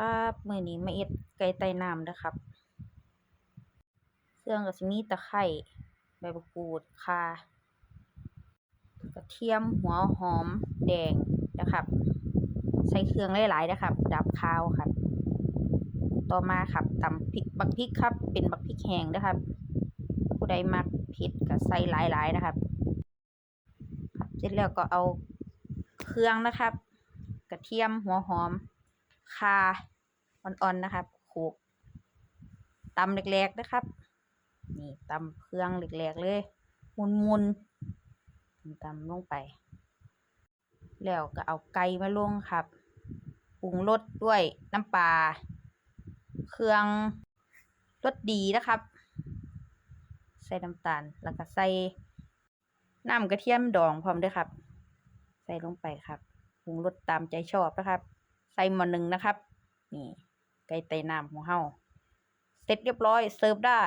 ครับมื้อนี้มาเอ็ดไก่ใต้น้ำเด้อครับเครื่องก็สิมีตะไคร้ใบมะกรูดข่ากระเทียมหัวหอมแดงนะครับ ใส่เครื่องหลายๆนะครับ ดับคาวครับ ต่อมาครับตำพริกบักพริกครับ เป็นบักพริกแห้งเด้อครับ ผู้ใดมักเผ็ดก็ใส่หลายๆนะครับ ครับเสร็จแล้วก็เอาเครื่องนะครับ กระเทียมหัวหอม ข่าอ่อนๆนะครับโขลกตำแหลกๆนะครับ นี่ตำเครื่องแหลกๆเลยมุนๆตำลงไป แล้วก็เอาไก่มาลงครับปรุงรสด้วยน้ำปลาเครื่องรสดีนะครับ ใส่น้ำตาลแล้วก็ใส่น้ำกระเทียมดองพร้อมด้วยครับ ใส่ลงไปครับปรุงรสตามใจชอบนะครับ ใส่หม้อหนึ่งนะครับ นี่ไก่ไต้น้ำของเฮาเสร็จเรียบร้อยเสิร์ฟได้